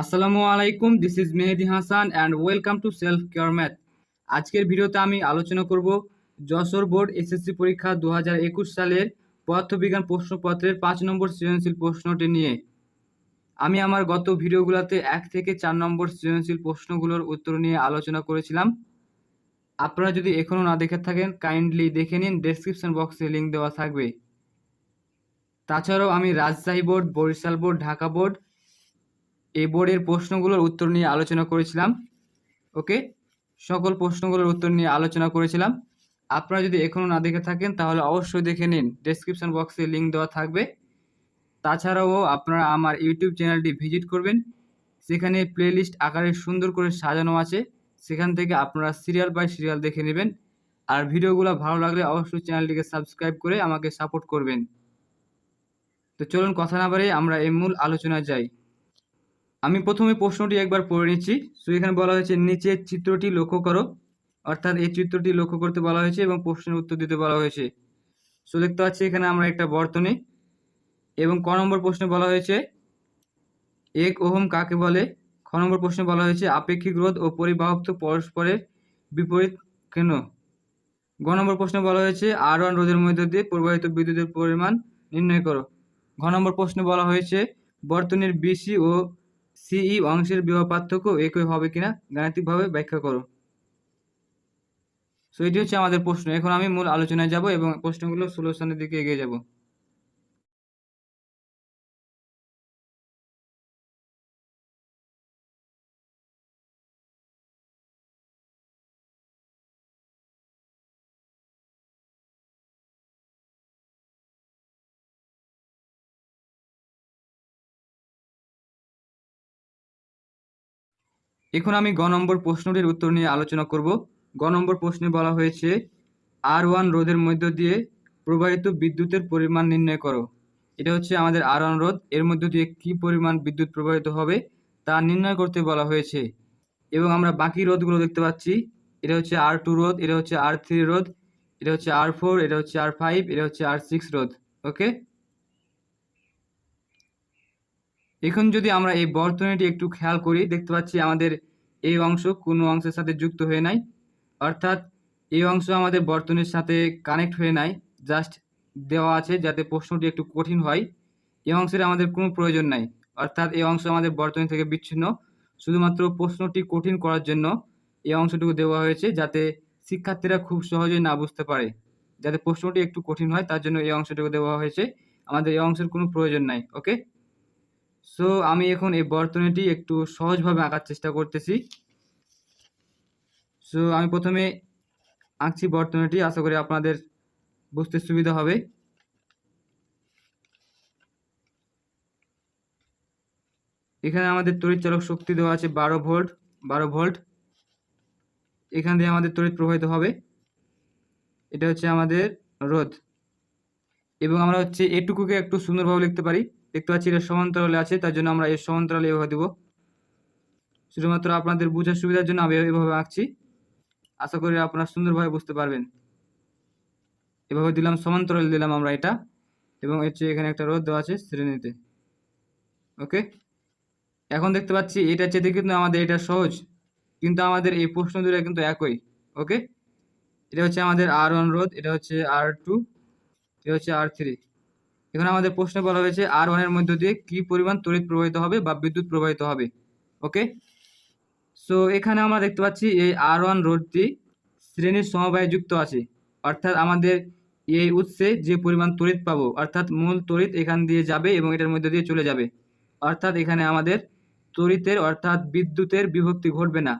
আসসালামু আলাইকুম this is Mehedi Hasan and welcome to self care math আজকের ভিডিওতে আমি আলোচনা করব যশোর বোর্ড এসএসসি পরীক্ষা দু হাজার একুশ সালের পদার্থবিজ্ঞান প্রশ্নপত্রের পাঁচ নম্বর সৃজনশীল প্রশ্নটি নিয়ে। আমি আমার গত ভিডিওগুলোতে এক থেকে চার নম্বর সৃজনশীল প্রশ্নগুলোর উত্তর নিয়ে আলোচনা করেছিলাম। আপনারা যদি এখনও না দেখে থাকেন কাইন্ডলি দেখে নিন ডেসক্রিপশন বক্সে লিঙ্ক দেওয়া থাকবে। তাছাড়াও আমি Rajshahi board, Barishal board, Dhaka board এই বোর্ডের প্রশ্নগুলোর উত্তর নিয়ে আলোচনা করেছিলাম, ওকে? সকল প্রশ্নগুলোর উত্তর নিয়ে আলোচনা করেছিলাম। আপনারা যদি এখনও না দেখে থাকেন, তাহলে অবশ্যই দেখে নিন। ডেসক্রিপশন বক্সে লিঙ্ক দেওয়া থাকবে। তাছাড়াও আপনারা আমার ইউটিউব চ্যানেলটি ভিজিট করবেন। সেখানে প্লেলিস্ট আকারে সুন্দর করে সাজানো আছে। সেখান থেকে আপনারা সিরিয়াল বাই সিরিয়াল দেখে নেবেন। আর ভিডিওগুলো ভালো লাগলে অবশ্যই চ্যানেলটিকে সাবস্ক্রাইব করে আমাকে সাপোর্ট করবেন। তো চলুন কথা না বাড়িয়ে আমরা এই মূল আলোচনায় যাই। আমি প্রথমে প্রশ্নটি একবার পড়ে নিচ্ছি। সো এখানে বলা হয়েছে নিচের চিত্রটি লক্ষ্য করো। অর্থাৎ এই চিত্রটি লক্ষ্য করতে বলা হয়েছে এবং প্রশ্নের উত্তর দিতে বলা হয়েছে। সো দেখতে পাচ্ছি এখানে আমরা একটা বর্তনী এবং ক নম্বর প্রশ্নে বলা হয়েছে, এক ওহম কাকে বলে? খ নম্বর প্রশ্নে বলা হয়েছে, আপেক্ষিক রোধ ও পরিবাহক পরস্পরের বিপরীত কেন? গ নম্বর প্রশ্নে বলা হয়েছে আর ওয়ান রোধের মধ্য দিয়ে প্রবাহিত বিদ্যুতের পরিমাণ নির্ণয় করো। ঘ নম্বর প্রশ্নে বলা হয়েছে, বর্তনীর বিসি ও সিই অংশের বিবাহ পার্থক্য একই হবে কিনা গাণিতিকভাবে ব্যাখ্যা করো। সো এটি হচ্ছে আমাদের প্রশ্ন। এখন আমি মূল আলোচনায় যাব এবং প্রশ্নগুলো সলিউশনের দিকে এগিয়ে যাব। এখন আমি গ নম্বর প্রশ্নটির উত্তর নিয়ে আলোচনা করব। গ নম্বর প্রশ্নে বলা হয়েছে, আর ওয়ান রোধের মধ্য দিয়ে প্রবাহিত বিদ্যুতের পরিমাণ নির্ণয় করো। এটা হচ্ছে আমাদের আর ওয়ান রোধ। এর মধ্য দিয়ে কি পরিমাণ বিদ্যুৎ প্রবাহিত হবে তা নির্ণয় করতে বলা হয়েছে। এবং আমরা বাকি রোধগুলো দেখতে পাচ্ছি। এটা হচ্ছে আর টু রোধ, এটা হচ্ছে আর থ্রি রোধ, এটা হচ্ছে আর ফোর, এটা হচ্ছে আর ফাইভ, এটা হচ্ছে আর সিক্স রোধ। ওকে? এখন যদি আমরা এই বর্তনীটি একটু খেয়াল করি, দেখতে পাচ্ছি আমাদের এই অংশ কোনো অংশের সাথে যুক্ত হয়ে নাই। অর্থাৎ এই অংশ আমাদের বর্তনীর সাথে কানেক্ট হয়ে নাই জাস্ট দেওয়া আছে যাতে প্রশ্নটি একটু কঠিন হয়। এই অংশের আমাদের কোনো প্রয়োজন নাই। অর্থাৎ এই অংশ আমাদের বর্তনী থেকে বিচ্ছিন্ন। শুধুমাত্র প্রশ্নটি কঠিন করার জন্য এই অংশটুকু দেওয়া হয়েছে যাতে শিক্ষার্থীরা খুব সহজেই না বুঝতে পারে। যাতে প্রশ্নটি একটু কঠিন হয়, তার জন্য এই অংশটুকু দেওয়া হয়েছে। আমাদের এই অংশের কোনো প্রয়োজন নাই ওকে সো আমি এখন এই বর্তনীটি একটু সহজভাবে আঁকার চেষ্টা করতেছি। সো আমি প্রথমে আঁকছি বর্তনীটি, আশা করি আপনাদের বুঝতে সুবিধা হবে। এখানে আমাদের তড়িৎ চালক শক্তি দেওয়া আছে বারো ভোল্ট বারো ভোল্ট। এখান দিয়ে আমাদের তড়িৎ প্রবাহিত হবে। এটা হচ্ছে আমাদের রোধ। এবং আমরা হচ্ছে এটুকুকে একটু সুন্দরভাবে লিখতে পারি। দেখতে পাচ্ছি এটা সমান্তরালে আছে, তার জন্য আমরা এর সমান্তরালে এভাবে দেবো। শুধুমাত্র আপনাদের বোঝার সুবিধার জন্য আমি এভাবে আঁকছি। আশা করি আপনারা সুন্দরভাবে বুঝতে পারবেন। এভাবে দিলাম, সমান্তরাল দিলাম আমরা এটা। এবং এর চেয়ে এখানে একটা রোদ দেওয়া আছে শ্রেণীতে। ওকে? এখন দেখতে পাচ্ছি এটা চেতে কিন্তু আমাদের এটা সহজ। কিন্তু আমাদের এই প্রশ্ন দুটো কিন্তু একই। ওকে? এটা হচ্ছে আমাদের আর ওয়ান রোদ এটা হচ্ছে আর টু এটা হচ্ছে আর থ্রি এখানে আমাদের প্রশ্নে বলা হয়েছে আর ওয়ানের মধ্য দিয়ে কি পরিমাণ তড়িৎ প্রবাহিত হবে বা বিদ্যুৎ প্রবাহিত হবে? ওকে সো এখানে আমরা দেখতে পাচ্ছি এই আর ওয়ান রোডটি শ্রেণির সমবায়ে যুক্ত আছে। অর্থাৎ আমাদের এই উৎসে যে পরিমাণ তড়িৎ পাবো, অর্থাৎ মূল তড়িৎ এখান দিয়ে যাবে এবং এটার মধ্যে দিয়ে চলে যাবে। অর্থাৎ এখানে আমাদের তড়িতের, অর্থাৎ বিদ্যুতের বিভক্তি ঘটবে না।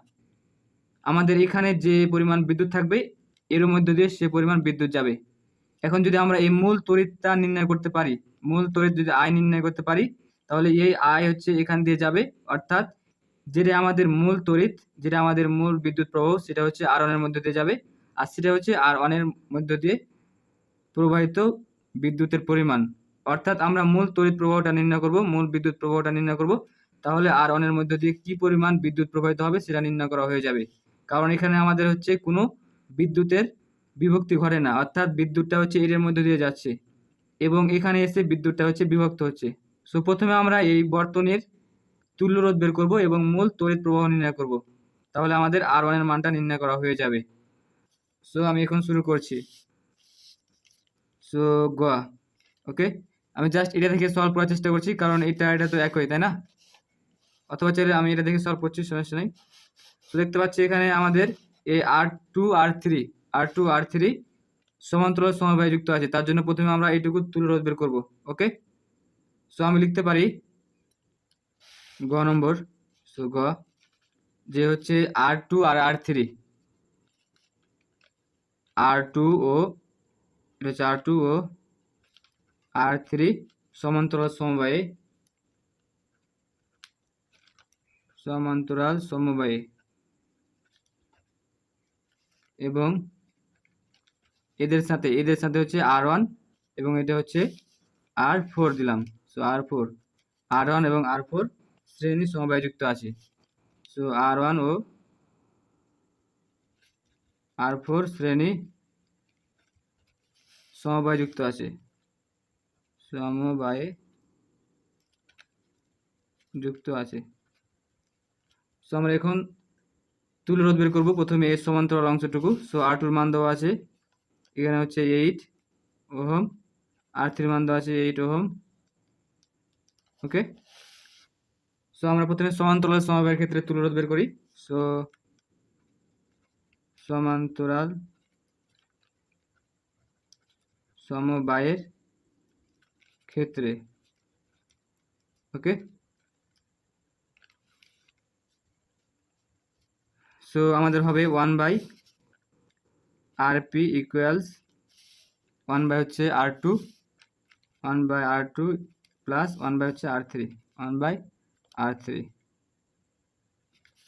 আমাদের এখানে যে পরিমাণ বিদ্যুৎ থাকবে এর মধ্য দিয়ে সে পরিমাণ বিদ্যুৎ যাবে। এখন যদি আমরা এই মূল তড়িৎটা নির্ণয় করতে পারি, মূল তড়িৎ যদি আয় নির্ণয় করতে পারি, তাহলে এই আয় হচ্ছে এখান দিয়ে যাবে, অর্থাৎ যেটা আমাদের মূল তড়িৎ, যেটা আমাদের মূল বিদ্যুৎ প্রবাহ, সেটা হচ্ছে আর অনের মধ্যে দিয়ে যাবে, আর সেটা হচ্ছে আর অনের মধ্য দিয়ে প্রবাহিত বিদ্যুতের পরিমাণ। অর্থাৎ আমরা মূল তড়িৎ প্রবাহটা নির্ণয় করব, মূল বিদ্যুৎ প্রবাহটা নির্ণয় করব, তাহলে আর অনের মধ্য দিয়ে কি পরিমাণ বিদ্যুৎ প্রবাহিত হবে সেটা নির্ণয় করা হয়ে যাবে। কারণ এখানে আমাদের হচ্ছে কোনো বিদ্যুতের বিভক্তি ঘটে না। অর্থাৎ বিদ্যুৎটা হচ্ছে এর মধ্যে দিয়ে যাচ্ছে এবং এখানে এসে বিদ্যুৎটা হচ্ছে বিভক্ত হচ্ছে। সো প্রথমে আমরা এই বর্তনীর তুল্য রোধ বের করব এবং মূল তড়িৎ প্রবাহ নির্ণয় করব। তাহলে আমাদের আর ওয়ানের মানটা নির্ণয় করা হয়ে যাবে। সো আমি এখন শুরু করছি। সো গোয়া ওকে আমি জাস্ট এটা থেকে সলভ করার চেষ্টা করছি, কারণ এটা এটা তো একই, তাই না? অথবা চাইলে আমি এটা দেখে সলভ করছি, সমস্যা নেই। তো দেখতে পাচ্ছি এখানে আমাদের এই R two R three R two R three সমান্তরাল সমবায় যুক্ত আছে। তার জন্য প্রথমে আমরা এইটুকু তুলে রোধ বের করব, ওকে? সো আমি লিখতে পারি গ নম্বর। সো গ, যে হচ্ছে আর টু আর আর থ্রি আর টু ও, এটা হচ্ছে আর টু ও আর থ্রি সমান্তরাল সমবায়ে সমান্তরাল সমবায়ে এবং এদের সাথে এদের সাথে হচ্ছে আর ওয়ান এবং এটা হচ্ছে আর ফোর দিলাম। So R four R one এবং আর ফোর শ্রেণি সমবায় যুক্ত আছে। সো আর ওয়ান ও আর ফোর শ্রেণি সমবায় যুক্ত আছে। সমবায়ে যুক্ত আছে। সো আমরা এখন তুলে রোধ বের করব। প্রথমে এর সমান্তরাল অংশটুকু। সো আর টুর মান দেওয়া আছে। এখানে হচ্ছে এইট ওহম, আর থ্রির মান দেওয়া আছে এইট ওহম ওকে সো আমরা প্রথমে সমান্তরাল সমবায়ের ক্ষেত্রে তুলে রোধ বের করি। সো সমান্তরাল সমবায়ের ক্ষেত্রে ওকে সো আমাদের হবে one by R P equals one by হচ্ছে R two one by R two plus one by হচ্ছে R three one by R three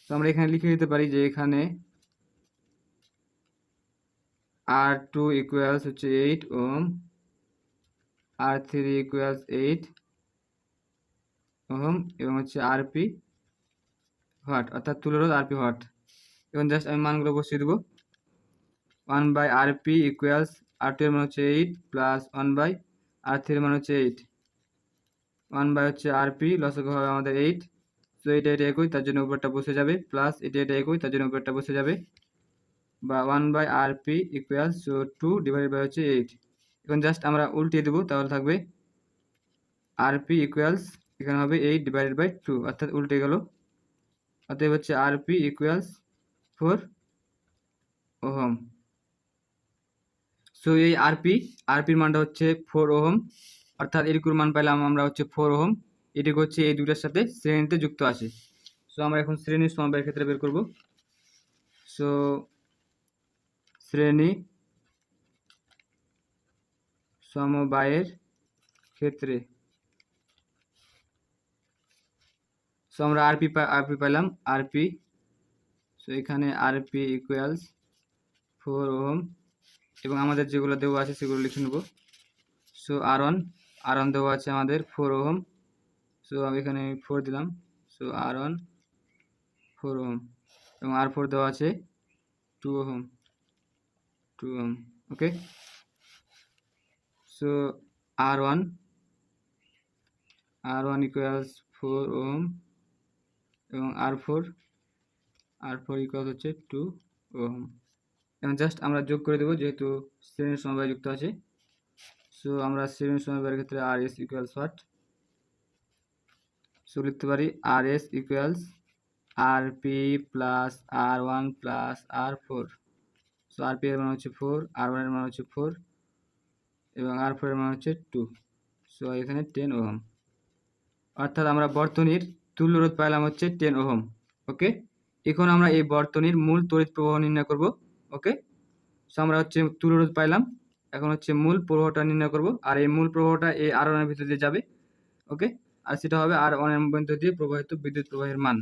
তো আমরা এখানে লিখে দিতে পারি যে এখানে আর টু ইকুয়ালস হচ্ছে eight ohm R three equals eight ohm এবং হচ্ছে আরপি হোয়াট অর্থাৎ তুলে আর পি হোয়াট এখন জাস্ট আমি মানগুলো বসিয়ে দেবো। One by R P equals R two এর মান হচ্ছে eight plus one by R three এর মান হচ্ছে এইট ওয়ান বাই হচ্ছে আর পি লসক হবে আমাদের এইট তো এটা এটা একই, তার জন্য উপরটা বসে যাবে। প্লাস এটা এটা একই, তার জন্য উপরটা বসে যাবে। বা one by R P equals two divide by হচ্ছে এইট এখন জাস্ট আমরা উল্টিয়ে দেবো, তাহলে থাকবে আর পি ইকুয়ালস এখানে হবে এইট ডিভাইডেড বাই টু অর্থাৎ উল্টে গেল। অতএব হচ্ছে R P equals four ohm. So এই আরপি আরপির মানটা হচ্ছে ফোর ওহম। অর্থাৎ এরকুর মান পাইলাম আমরা হচ্ছে ফোর ওহম। এটুকু হচ্ছে এই দুটার সাথে শ্রেণীতে যুক্ত আছে। সো আমরা এখন শ্রেণির সমবায়ের ক্ষেত্রে বের করব। সো শ্রেণি সমবায়ের ক্ষেত্রে সো আমরা আরপি আরপি পাইলাম আরপি সো এখানে আরপি ইকুয়ালস ফোর ওহম। এবং আমাদের যেগুলো দেওয়া আছে সেগুলো লিখে নেব। So R one R one দেওয়া আছে আমাদের ফোর ওহম। সো আমি এখানে ফোর দিলাম। So R one four ohm. এবং আর ফোর দেওয়া আছে two ohm. Two ohm okay so R one R one equals four ohm. এবং R four R four equals হচ্ছে টু ওহম। জাস্ট আমরা যোগ করে দেবো, যেহেতু শ্রেণির সমবায় যুক্ত আছে। সো আমরা শ্রেণির সমবায়ের ক্ষেত্রে R S equals what so লিখতে পারি R S equals R P plus R one plus R four so R P এর মান হচ্ছে ফোর আর ওয়ানের মান হচ্ছে ফোর এবং আর ফোর এর মান হচ্ছে টু সো এখানে টেন ওহম। অর্থাৎ আমরা বর্তনীর তুল্য রোধ পাইলাম হচ্ছে টেন ওহম ওকে এখন আমরা এই বর্তনীর মূল তড়িৎ প্রবাহ নির্ণয় করব। ওকে সো আমরা হচ্ছে তুল্য রোধ পাইলাম। এখন হচ্ছে মূল প্রবাহটা নির্ণয় করব। আর এই মূল প্রবাহটা এই আর ওয়ানের ভিতর দিয়ে যাবে। ওকে আর সেটা হবে আর ওয়ানের ভিতর দিয়ে প্রবাহিত বিদ্যুৎ প্রবাহের মান।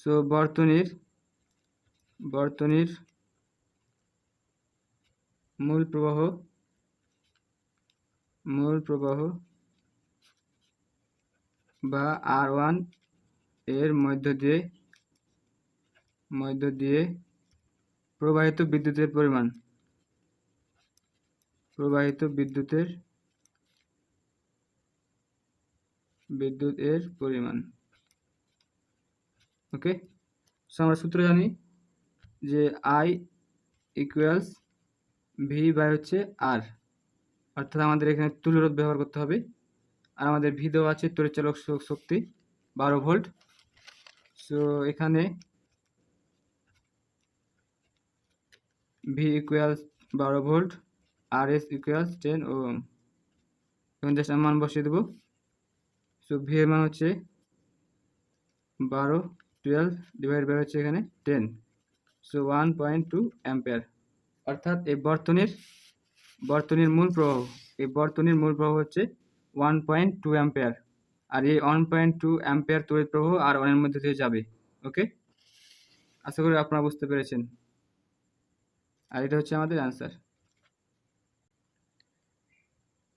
সো বর্তনীর বর্তনীর মূল প্রবাহ মূল প্রবাহ বা আর ওয়ান এর মধ্য দিয়ে মধ্য দিয়ে প্রবাহিত বিদ্যুতের পরিমাণ। প্রবাহিত বিদ্যুতের বিদ্যুৎ এর পরিমাণ ওকে আমরা সূত্র জানি যে আই ইকুয়ালস ভি বাই হচ্ছে আর অর্থাৎ আমাদের এখানে তুলরোধ ব্যবহার করতে হবে। আর আমাদের ভি দেওয়া আছে তড়িৎচালক শ- শক্তি বারো ভোল্ট। সো এখানে ভি ইকুয়ালস বারো volt R S equals ten ও এখন জাস্ট মান বসিয়ে দেবো। সো ভি এর মান হচ্ছে বারো টুয়েলভ ডিভাইড বাই হচ্ছে এখানে ten so one point two ampere অর্থাৎ এই বর্তনীর বর্তনীর মূল প্রবাহ, এই বর্তনীর মূল প্রবাহ হচ্ছে ওয়ান পয়েন্ট টু অ্যাম্পেয়ার আর এই ওয়ান পয়েন্ট টু অ্যাম্পেয়ার তড়িৎ প্রবাহ আর অনের মধ্যে দিয়ে যাবে ওকে আশা করি আপনারা বুঝতে পেরেছেন। আর এটা হচ্ছে আমাদের অ্যান্সার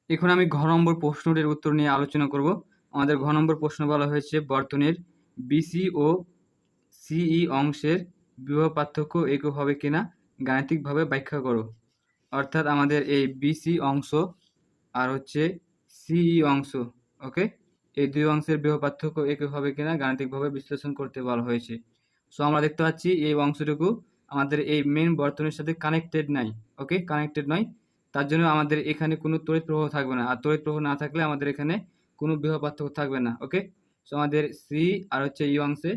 এখন আমি ঘ নম্বর প্রশ্নটির উত্তর নিয়ে আলোচনা করব। আমাদের ঘ নম্বর প্রশ্ন বলা হয়েছে, বর্তনীর বিসি ও সিই অংশের বিবাহ পার্থক্য একক হবে কিনা, গাণিতিকভাবে ব্যাখ্যা করো। অর্থাৎ আমাদের এই বিসি অংশ আর হচ্ছে সিই অংশ ওকে এই দুই অংশের বিভব পার্থক্য একক হবে কিনা গাণিতিকভাবে বিশ্লেষণ করতে বলা হয়েছে। সো আমরা দেখতে পাচ্ছি এই অংশটুকু আমাদের এই মেন বর্তনীর সাথে কানেক্টেড নাই ওকে কানেক্টেড নয়। তার জন্য আমাদের এখানে কোনো তড়িৎ প্রবাহ থাকবে না। আর তড়িৎ প্রবাহ না থাকলে আমাদের এখানে কোনো বিভব পার্থক্য থাকবে না ওকে সো আমাদের সি আর হচ্ছে ই অংশে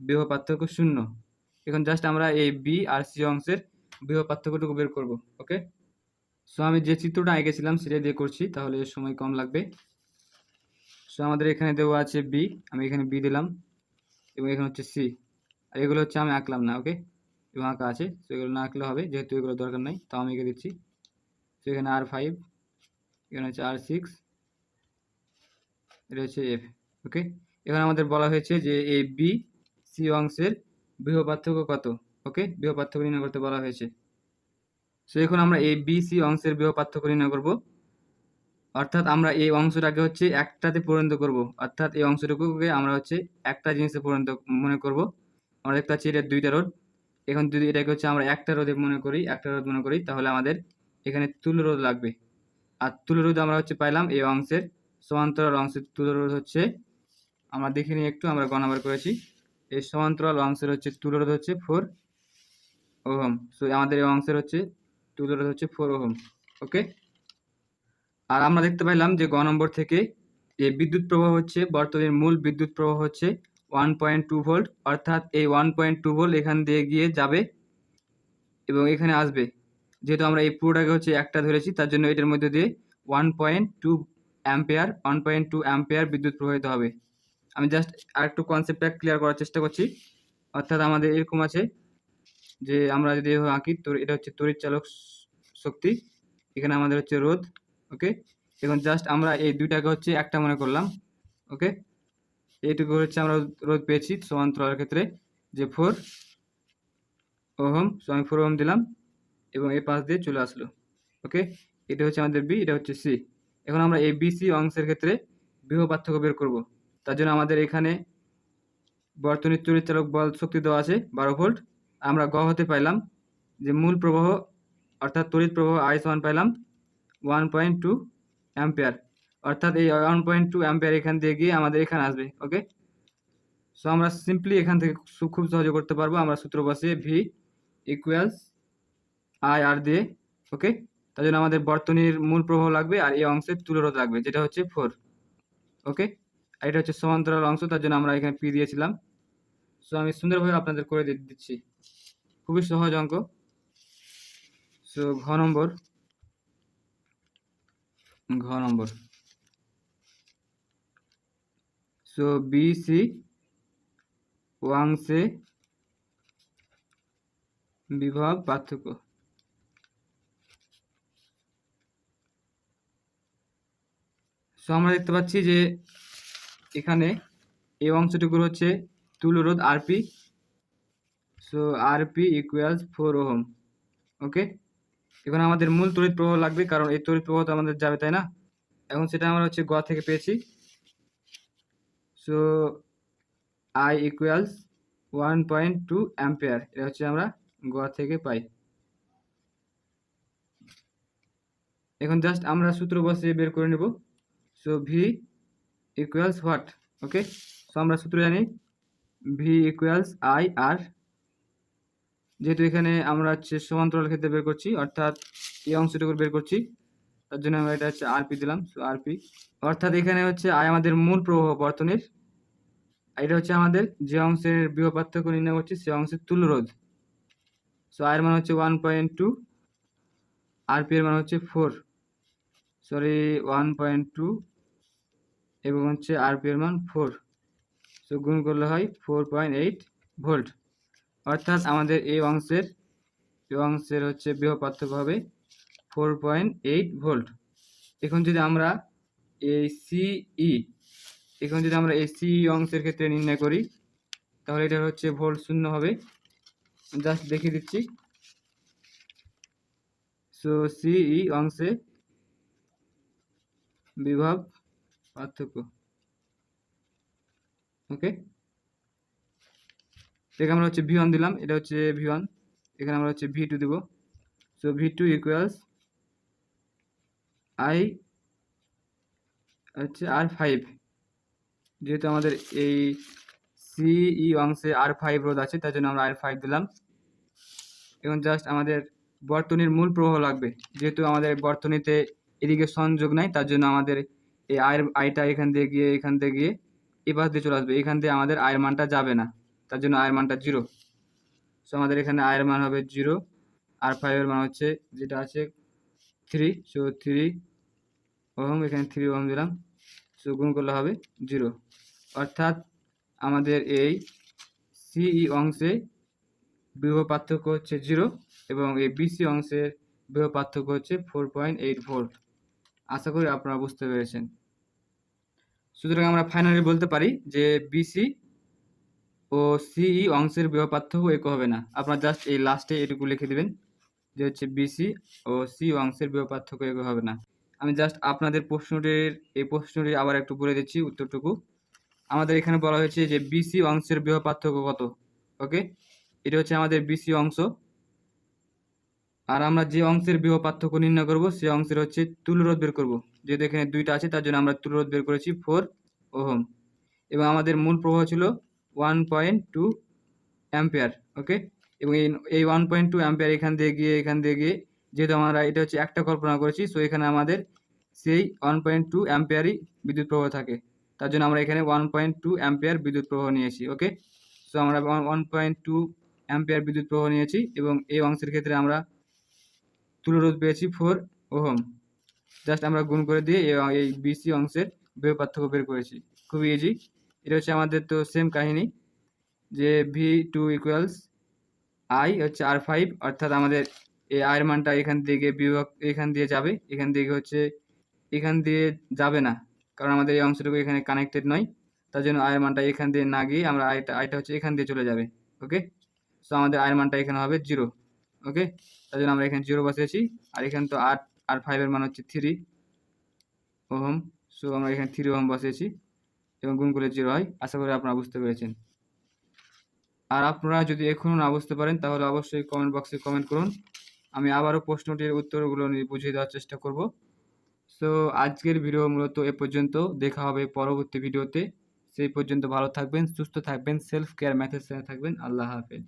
বিভব পার্থক্য শূন্য। এখন জাস্ট আমরা এই বি আর সি অংশের বিভব পার্থক্যটুকু বের করব ওকে সো আমি যে চিত্রটা এঁকেছিলাম সেটা দিয়ে করছি, তাহলে সময় কম লাগবে। সো আমাদের এখানে দেওয়া আছে বি আমি এখানে বি দিলাম, এবং এখানে হচ্ছে সি আর এগুলো হচ্ছে আমি আঁকলাম না ওকে এবং আঁকা আছে তো এগুলো না আঁকলে হবে, যেহেতু এগুলো দরকার নাই, তাও আমি এঁকে দিচ্ছি। তো এখানে আর ফাইভ এখানে হচ্ছে আর সিক্স এটা হচ্ছে এফ ওকে এখানে আমাদের বলা হয়েছে যে এই বি সি অংশের বিভব পার্থক্য কত ওকে বৃহ পার্থক্য নির্ণয় করতে বলা হয়েছে। সো এখন আমরা এই বি সি অংশের বিভব পার্থক্য নির্ণয় করব। অর্থাৎ আমরা এই অংশটাকে হচ্ছে একটাতে পরিণত করব। অর্থাৎ এই অংশটুকুকে আমরা হচ্ছে একটা জিনিসে পরিণত মনে করব। আমরা দেখতে পাচ্ছি এটা দুইটা রোড এখন যদি এটাকে হচ্ছে আমরা একটা রোদে মনে করি, একটা রোদ মনে করি, তাহলে আমাদের এখানে তুল রোদ লাগবে। আর তুল রোদ আমরা হচ্ছে পাইলাম এই অংশের সমান্তরাল অংশের তুল রোদ হচ্ছে, আমরা দেখে নিই একটু, আমরা গণাবার করেছি। এই সমান্তরাল অংশের হচ্ছে তুল রোদ হচ্ছে ফোর ওহম। সো আমাদের এই অংশের হচ্ছে তুল রোদ হচ্ছে ফোর ওহম। ওকে আর আমরা দেখতে পাইলাম যে গ নম্বর থেকে এই বিদ্যুৎ প্রবাহ হচ্ছে বর্তমানের মূল বিদ্যুৎ প্রবাহ হচ্ছে ওয়ান পয়েন্ট টু ভোল্ট অর্থাৎ এই ওয়ান পয়েন্ট টু ভোল্ট এখান দিয়ে গিয়ে যাবে এবং এখানে আসবে। যেহেতু আমরা এই পুরোটাকে হচ্ছে একটা ধরেছি, তার জন্য এটার মধ্যে দিয়ে one point two ampere one point two ampere বিদ্যুৎ প্রবাহিত হবে। আমি জাস্ট আরেকটু কনসেপ্টটা ক্লিয়ার করার চেষ্টা করছি। অর্থাৎ আমাদের এরকম আছে যে আমরা যদি আঁকি, তো এটা হচ্ছে তড়িৎ চালক শক্তি। এখানে আমাদের হচ্ছে রোধ। ওকে? এখন জাস্ট আমরা এই দুইটাকে হচ্ছে একটা মনে করলাম, ওকে? এইটুকু হচ্ছে আমরা রোধ পেয়েছি সমান্তরালের ক্ষেত্রে, যে ফোর ওহম সো আমি ফোর ওহম দিলাম এবং এই পাশ দিয়ে চলে আসলো, ওকে? এটা হচ্ছে আমাদের বি এটা হচ্ছে সি এখন আমরা এই বিসি অংশের ক্ষেত্রে বিভব পার্থক্য বের করব। তার জন্য আমাদের এখানে বর্তনীর তড়িৎচালক বল শক্তি দেওয়া আছে, বারো ভোল্ট। আমরা গ হতে পাইলাম যে মূল প্রবাহ, অর্থাৎ তড়িৎ প্রবাহ আই সমান পাইলাম ওয়ান পয়েন্ট টু অ্যাম্পেয়ার অর্থাৎ এই ওয়ান পয়েন্ট টু অ্যাম্পেয়ার এখান দিয়ে গিয়ে আমাদের এখানে আসবে ওকে সো আমরা সিম্পলি এখান থেকে খুব সহজে করতে পারব। আমরা সূত্র বসিয়ে ভি ইকুয়ালস আই আর দিয়ে ওকে তার জন্য আমাদের বর্তনীর মূল প্রভাব লাগবে আর এই অংশের তুলরোধ লাগবে, যেটা হচ্ছে ফোর ওকে আর এটা হচ্ছে সমান্তরাল অংশ, তার জন্য আমরা এখানে পি দিয়েছিলাম। সো আমি সুন্দরভাবে আপনাদের করে দিচ্ছি। খুবই সহজ অঙ্ক। সো ঘ নম্বর। ঘ নম্বর। সো বিসি অংশে বিভব, পার্থক্য। সো আমরা দেখতে পাচ্ছি যে এখানে এই অংশটুকুর হচ্ছে তুলরোধ RP so RP equals four ohm okay এখন আমাদের মূল তড়িৎ প্রবাহ লাগবে, কারণ এই তড়িৎ প্রবাহ তো আমাদের যাবে, তাই না? এখন সেটা আমরা হচ্ছে গ থেকে পেয়েছি। So I equals one point two ampere এটা হচ্ছে আমরা গ থেকে পাই। এখন জাস্ট আমরা সূত্র বসিয়ে বের করে নেব। So V equals what okay so আমরা সূত্র জানি ভি ইকুয়ালস আই আর যেহেতু এখানে আমরা হচ্ছে সমান্তরাল ক্ষেত্রে বের করছি, অর্থাৎ এই অংশটুকু বের করছি, তার জন্য আমরা এটা হচ্ছে আরপি দিলাম সো আরপি অর্থাৎ এখানে হচ্ছে আয় আমাদের মূল প্রবাহ বর্তনীর এটা হচ্ছে আমাদের যে অংশের বৃহ পার্থক্য নির্ণয় করছি, সে অংশের তুল্যরোধ সো আয়ের মান হচ্ছে ওয়ান পয়েন্ট টু আরপি এর মান হচ্ছে four sorry one point two এবং হচ্ছে আরপি এর মান ফোর সো গুণ করলে হয় ফোর পয়েন্ট এইট ভোল্ট অর্থাৎ আমাদের এই অংশের এই অংশের হচ্ছে বৃহ পার্থক্য হবে ফোর পয়েন্ট এইট ভোল্ট এখন যদি আমরা এই সিই এখন যদি আমরা এই সিই অংশের ক্ষেত্রে নির্ণয় করি, তাহলে এটা হচ্ছে ভোল্ট শূন্য হবে। জাস্ট দেখিয়ে দিচ্ছি। সো সিই অংশে বিভব পার্থক্য। ওকে এখানে আমরা হচ্ছে ভি ওয়ান দিলাম, এটা হচ্ছে ভি ওয়ান এখানে আমরা হচ্ছে ভি টু দেবো। So V two equals I হচ্ছে আর ফাইভ যেহেতু আমাদের এই সিই অংশে আর ফাইভ রোধ আছে, তার জন্য আমরা আর ফাইভ দিলাম। এবং জাস্ট আমাদের বর্তনীর মূল প্রবাহ লাগবে। যেহেতু আমাদের বর্তনীতে এদিকে সংযোগ নাই, তার জন্য আমাদের এই আয়ের আয়টা এখান দিয়ে গিয়ে, এখান থেকে গিয়ে এ পাশ দিয়ে চলে আসবে। এখান দিয়ে আমাদের আয়ের মানটা যাবে না। তার জন্য আয়ের মানটা জিরো সো আমাদের এখানে আয়ের মান হবে জিরো আর ফাইভের মান হচ্ছে যেটা আছে থ্রি সো থ্রি ওহম, এখানে থ্রি ওহম দিলাম। সো গুণ করলে হবে জিরো অর্থাৎ আমাদের এই সিই অংশে বৃহ পার্থক্য হচ্ছে জিরো এবং এই বিসি অংশের বৃহ পার্থক্য হচ্ছে ফোর পয়েন্ট এইট ভোল্ট আশা করি আপনারা বুঝতে পেরেছেন। সুতরাং আমরা ফাইনালি বলতে পারি যে বিসি ও সিই অংশের বৃহ পার্থক্য এক হবে না। আপনারা জাস্ট এই লাস্টে এটুকু লিখে দেবেন, যে হচ্ছে বিসি ও সি অংশের বৃহ পার্থক্য এক হবে না। আমি জাস্ট আপনাদের প্রশ্নটির, এই প্রশ্নটি আবার একটু বলে দিচ্ছি উত্তরটুকু। আমাদের এখানে বলা হয়েছে যে বিসি অংশের বৃহ পার্থক্য কত? ওকে এটা হচ্ছে আমাদের বিসি অংশ। আর আমরা যে অংশের বৃহ পার্থক্য নির্ণয় করব সেই অংশের হচ্ছে তুলরোধ বের করব। যেহেতু এখানে দুইটা আছে, তার জন্য আমরা তুলরোধ বের করেছি ফোর ওহম। এবং আমাদের মূল প্রবাহ ছিল one point two ampere okay এবং এই এই ওয়ান পয়েন্ট টু অ্যাম্পিয়ার এখান দিয়ে গিয়ে, এখান দিয়ে গিয়ে যেহেতু আমরা এটা হচ্ছে একটা কল্পনা করেছি সো এখানে আমাদের সেই ওয়ান পয়েন্ট টু অ্যাম্পিয়ারই বিদ্যুৎ প্রবাহ থাকে। তার জন্য আমরা এখানে ওয়ান পয়েন্ট টু অ্যাম্পিয়ার বিদ্যুৎ প্রবাহ নিয়েছি ওকে সো আমরা ওয়ান পয়েন্ট টু অ্যাম্পিয়ার বিদ্যুৎ প্রবাহ নিয়েছি এবং এই অংশের ক্ষেত্রে আমরা তুলরোধ পেয়েছি ফোর ওহম। জাস্ট আমরা গুণ করে দিয়ে এই- বিসি অংশের বের পার্থক্য বের করেছি। খুবই ইজি এটা হচ্ছে আমাদের তো সেম কাহিনী, যে ভি টু ইকুয়ালস আই হচ্ছে আর ফাইভ অর্থাৎ আমাদের এই আয়ের মানটা এখান থেকে বিভাগ এখান দিয়ে যাবে, এখান থেকে হচ্ছে এখান দিয়ে যাবে না, কারণ আমাদের এই অংশটুকু এখানে কানেক্টেড নয়, তার জন্য আয়ের মানটা এখান দিয়ে না গিয়ে আমরা আয়টা আয়টা হচ্ছে এখান দিয়ে চলে যাবে ওকে সো আমাদের আয়ের মানটা এখানে হবে জিরো ওকে তার জন্য আমরা এখানে জিরো বসেছি আর এখানে তো আট আর ফাইভের মান হচ্ছে থ্রি ওহম সো আমরা এখানে থ্রি ওহম বসিয়েছি। এবং গুণ করলে জিরো হয়। আশা করি আপনারা বুঝতে পেরেছেন। আর আপনারা যদি এখনও না বুঝতে পারেন, তাহলে অবশ্যই কমেন্ট বক্সে কমেন্ট করুন। আমি আবারও প্রশ্নটির উত্তরগুলো নিয়ে বুঝিয়ে দেওয়ার চেষ্টা করব। সো আজকের ভিডিও মূলত এ পর্যন্ত। দেখা হবে পরবর্তী ভিডিওতে সেই পর্যন্ত ভালো থাকবেন, সুস্থ থাকবেন সেলফ কেয়ার ম্যাথের সাথে থাকবেন। আল্লাহ হাফেজ।